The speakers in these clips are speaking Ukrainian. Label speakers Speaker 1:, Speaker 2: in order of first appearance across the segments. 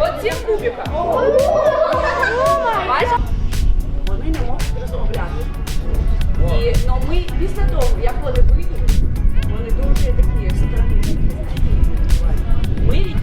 Speaker 1: оцим кубиком. Бачите? Вони не можуть розмовляти. І ну, ми після того, як вони вийдуть, вони дуже такі сторони. Ми їх-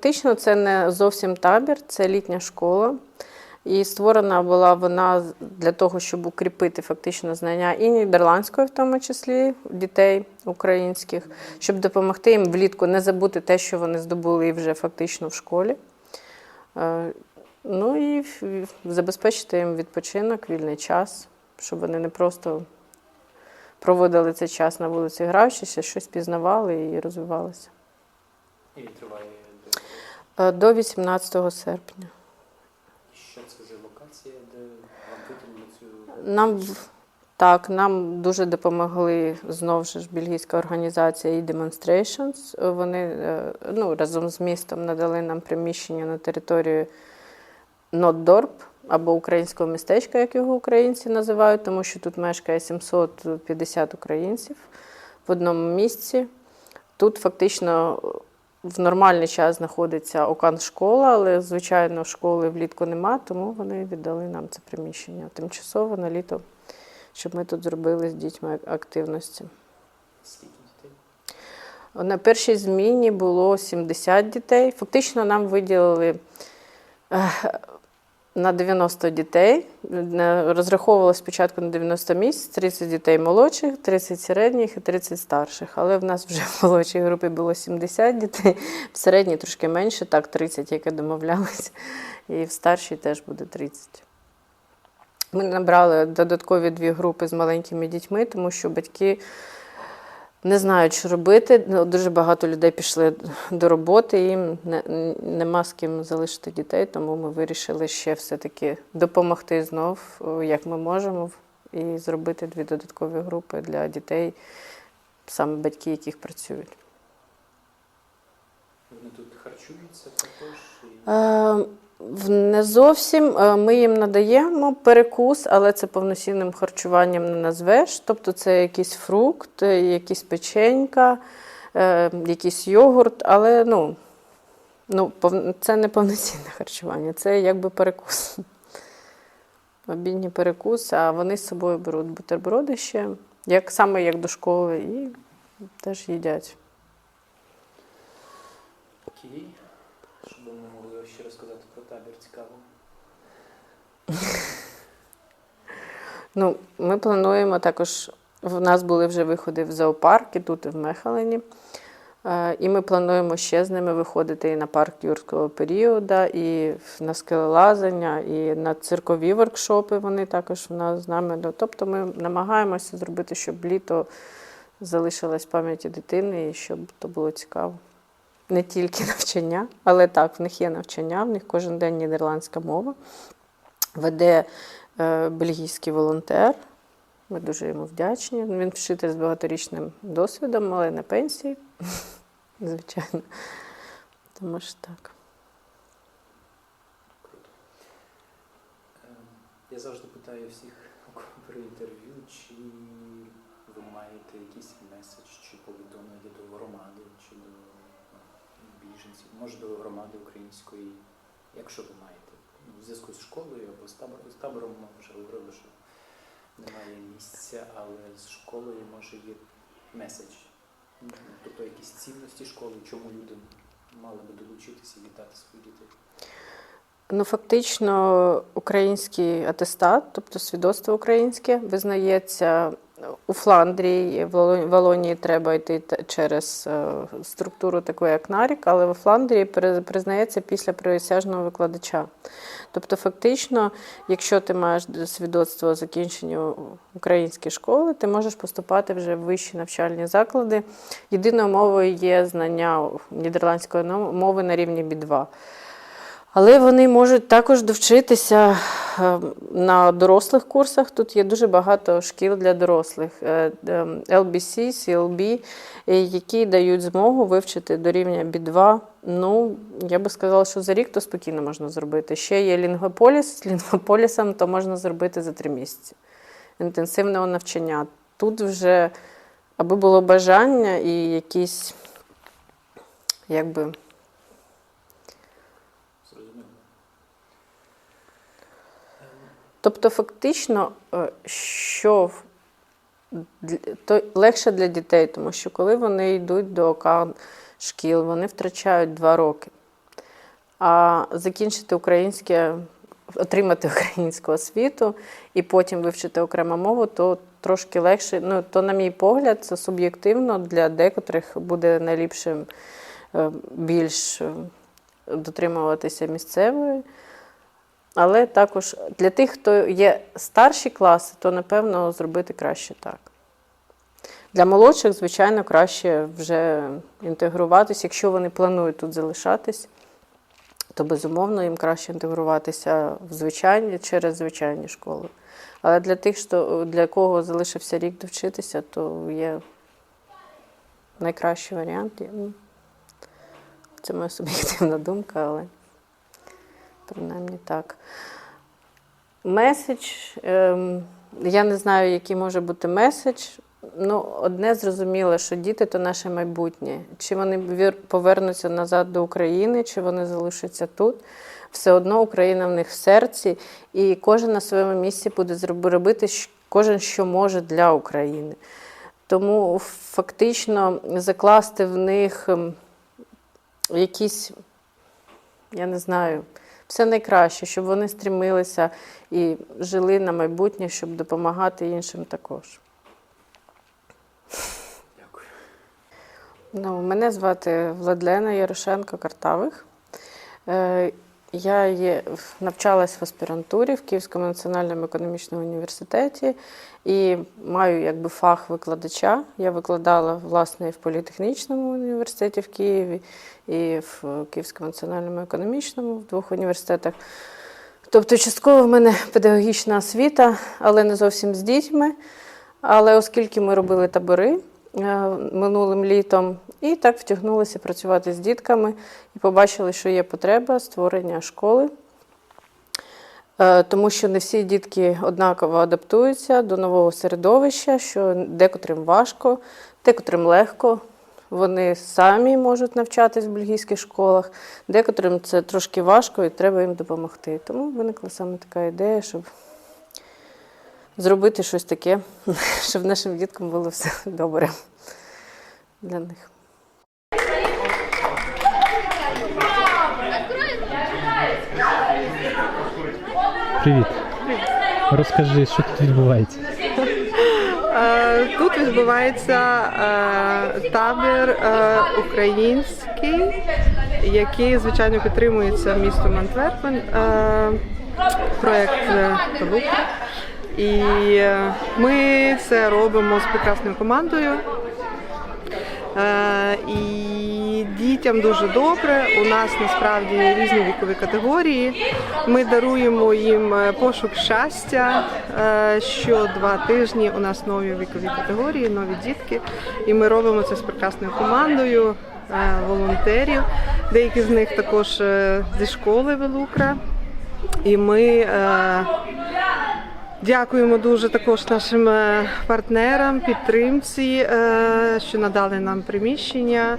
Speaker 2: Фактично, це не зовсім табір, це літня школа. І створена була вона для того, щоб укріпити фактично знання і нідерландської, в тому числі дітей українських, щоб допомогти їм влітку не забути те, що вони здобули вже фактично в школі. Е, Ну і забезпечити їм відпочинок, вільний час, щоб вони не просто проводили цей час на вулиці, граючись, а щось пізнавали і розвивалися.
Speaker 3: І триває до
Speaker 2: До 18 серпня.
Speaker 3: що це за локація, де вам виділили цю
Speaker 2: Нам так, нам дуже допомогли знову ж бельгійська організація e-Demonstrations. Вони е, ну, разом з містом надали нам приміщення на територію Нотдорп або українського містечка, як його українці називають, тому що тут мешкає 750 українців в одному місці. Тут фактично в нормальний час знаходиться окан-школа, але, звичайно, школи влітку нема, тому вони віддали нам це приміщення тимчасово на літо, щоб ми тут зробили з дітьми активності.
Speaker 3: скільки дітей?
Speaker 2: На першій зміні було 70 дітей. Фактично нам виділили на 90 дітей. Е, Розраховували спочатку на 90 місць, 30 дітей молодших, 30 середніх і 30 старших. Але в нас вже в молодшій групі було 70 дітей, в середній трошки менше, так 30, яке домовлялися. І в старшій теж буде 30. Ми набрали додаткові дві групи з маленькими дітьми, тому що батьки не знають, що робити. Ну, Дуже багато людей пішли до роботи, їм не, нема з ким залишити дітей, тому ми вирішили ще все-таки допомогти знов, як ми можемо, і зробити дві додаткові групи для дітей, саме батьки, яких працюють.
Speaker 3: Вони тут харчуються також.
Speaker 2: Не зовсім Е, ми їм надаємо перекус, але це повноцінним харчуванням не назвеш. Тобто це якийсь фрукт, е, якісь печенька, е, якийсь йогурт, але ну, ну, це не повноцінне харчування, це якби перекус. Обідній перекус, а вони з собою беруть бутерброди ще, як, саме як до школи, і теж їдять.
Speaker 3: Окей. Що би ми могли ще розказати?
Speaker 2: Ну, ми плануємо також. В нас були вже виходи в зоопарк і тут і в Мехалені. Е, І ми плануємо ще з ними виходити і на парк юрського періоду, і на скелелазання, і на циркові воркшопи. Вони також в нас з нами. Ну, Тобто ми намагаємося зробити, щоб літо залишилось в пам'яті дитини і щоб то було цікаво. Не тільки навчання, але так, в них є навчання, в них кожен день нідерландська мова. Веде е, бельгійський волонтер. Ми дуже йому вдячні. Він вчитель з багаторічним досвідом, але на пенсії, звичайно. Тому що так.
Speaker 3: Ем, Я завжди питаю всіх при інтерв'ю, чи ви маєте якийсь меседж чи повідомлення до громади, чи до ну, біженців, може до громади української, якщо ви маєте. В зв'язку з школою або з табором, з табором ми вже говорили, що немає місця, але з школою може є меседж. Тобто якісь цінності школи, чому люди мали би долучитися і віддати своїх дітей.
Speaker 2: Ну, фактично, український атестат, тобто свідоцтво українське, визнається У Фландрії, в Вало- Волонії треба йти через е, структуру таку, як НАРІК, але у Фландрії признається після присяжного викладача. Тобто, фактично, якщо ти маєш свідоцтво закінчення української школи, ти можеш поступати вже в вищі навчальні заклади. Єдиною мовою є знання нідерландської мови на рівні B2. Але вони можуть також довчитися на дорослих курсах. Тут є дуже багато шкіл для дорослих е, е, LBC, CLB, е, які дають змогу вивчити до рівня B2. Ну, я би сказала, що за рік то спокійно можна зробити. Ще є лінгополіс. З лінгополісом то можна зробити за три місяці. Інтенсивного навчання. Тут вже, аби було бажання і якісь, якби. Тобто, фактично, е, що то легше для дітей, тому що коли вони йдуть до шкіл, вони втрачають два роки. А закінчити українське, отримати українську освіту і потім вивчити окрему мову, то трошки легше. Ну, то, на мій погляд, це суб'єктивно для декотрих буде найліпшим е, більш е, дотримуватися місцевої. Але також для тих, хто є старші класи, то напевно зробити краще так. Для молодших, звичайно, краще вже інтегруватися. Якщо вони планують тут залишатись, то безумовно їм краще інтегруватися в звичайні через звичайні школи. Але для тих, що, для кого залишився рік довчитися, то є найкращий варіант. Це моя суб'єктивна думка, але. Принаймні так. Меседж. Ем, я не знаю, який може бути меседж. Ну, одне зрозуміло, що діти то наше майбутнє. Чи вони повернуться назад до України, чи вони залишаться тут. Все одно Україна в них в серці, і кожен на своєму місці буде робити кожен, що може для України. Тому фактично закласти в них ем, якісь, я не знаю, все найкраще, щоб вони стрімилися і жили на майбутнє, щоб допомагати іншим також.
Speaker 3: Дякую.
Speaker 2: Ну, мене звати Владлена Ярошенко Картавих. Я є, навчалась в аспірантурі в Київському національному економічному університеті і маю якби фах викладача. Я викладала власне і в політехнічному університеті в Києві, і в Київському національному економічному в двох університетах. Тобто, частково в мене педагогічна освіта, але не зовсім з дітьми. Але оскільки ми робили табори минулим літом, і так втягнулися працювати з дітками і побачили, що є потреба створення школи. Е, Тому що не всі дітки однаково адаптуються до нового середовища, що декотрим важко, декотрим легко. Вони самі можуть навчатись в бельгійських школах, декотрим це трошки важко і треба їм допомогти. Тому виникла саме така ідея, щоб зробити щось таке, щоб нашим діткам було все добре для них.
Speaker 4: Привіт. Розкажи, що тут відбувається.
Speaker 5: Е, Тут відбувається е, табір е, український, який звичайно підтримується містом Антверпен. Проект «Талука». І ми це робимо з прекрасною командою. Е, І дітям дуже добре. У нас насправді різні вікові категорії. Ми даруємо їм е, пошук щастя. Е, Що два тижні у нас нові вікові категорії, нові дітки. І ми робимо це з прекрасною командою волонтерів. Деякі з них також зі школи Велукра. І ми Дякуємо дуже також нашим е, партнерам, підтримці, е, що надали нам приміщення,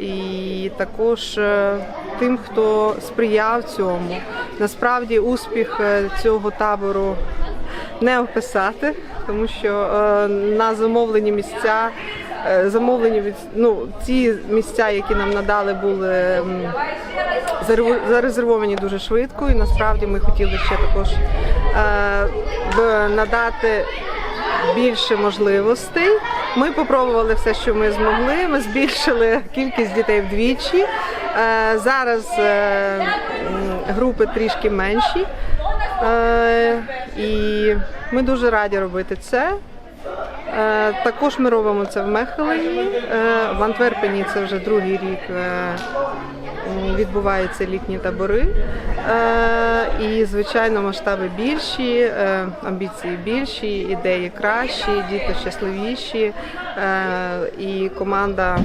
Speaker 5: і також е, тим, хто сприяв цьому. Насправді успіх цього табору не описати, тому що на замовлені місця. Замовлені від ну ці місця, які нам надали, були зарезервовані дуже швидко, і насправді ми хотіли ще також надати більше можливостей. Ми попробували все, що ми змогли. Ми збільшили кількість дітей вдвічі. Е, Зараз е, групи трішки менші. Е, І ми дуже раді робити це. Е, Також ми робимо це в Мехелені. Е, В Антверпені це вже другий рік е, відбуваються літні табори. Е, І, звичайно, масштаби більші, е, амбіції більші, ідеї кращі, діти щасливіші. Е, І команда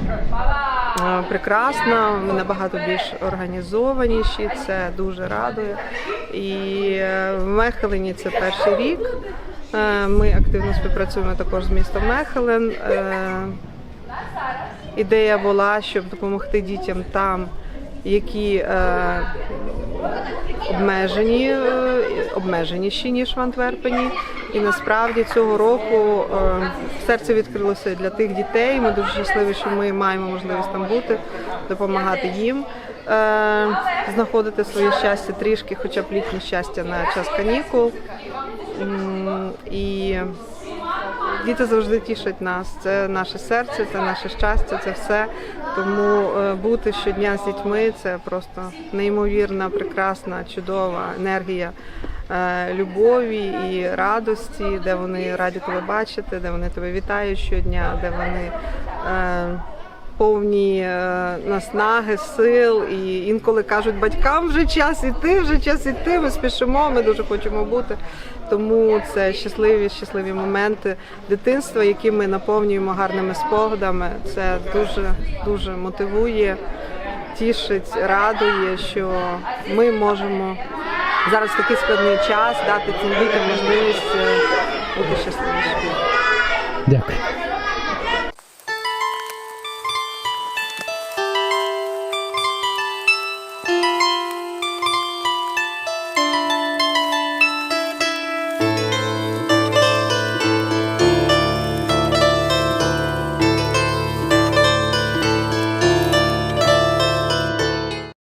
Speaker 5: прекрасна, ми набагато більш організованіші, це дуже радує. І в Мехелені це перший рік. Ми активно співпрацюємо також з містом Мехелен. Ідея була, щоб допомогти дітям там, які е, обмежені, е, обмеженіші, ніж в Антверпені. І насправді цього року е, серце відкрилося для тих дітей. Ми дуже щасливі, що ми маємо можливість там бути, допомагати їм. Знаходити своє щастя трішки, хоча б літнє щастя на час канікул. І Діти завжди тішать нас. Це наше серце, це наше щастя, це все. Тому е, бути щодня з дітьми це просто неймовірна, прекрасна, чудова енергія е, любові і радості, де вони раді тебе бачити, де вони тебе вітають щодня, де вони. е, Повні наснаги, сил, і інколи кажуть, батькам вже час іти, вже час іти. Ми спішимо, ми дуже хочемо бути. Тому це щасливі, щасливі моменти дитинства, які ми наповнюємо гарними спогадами. Це дуже дуже мотивує, тішить, радує, що ми можемо зараз в такий складний час дати цим дітям можливість е, бути щасливішими.
Speaker 4: Дякую.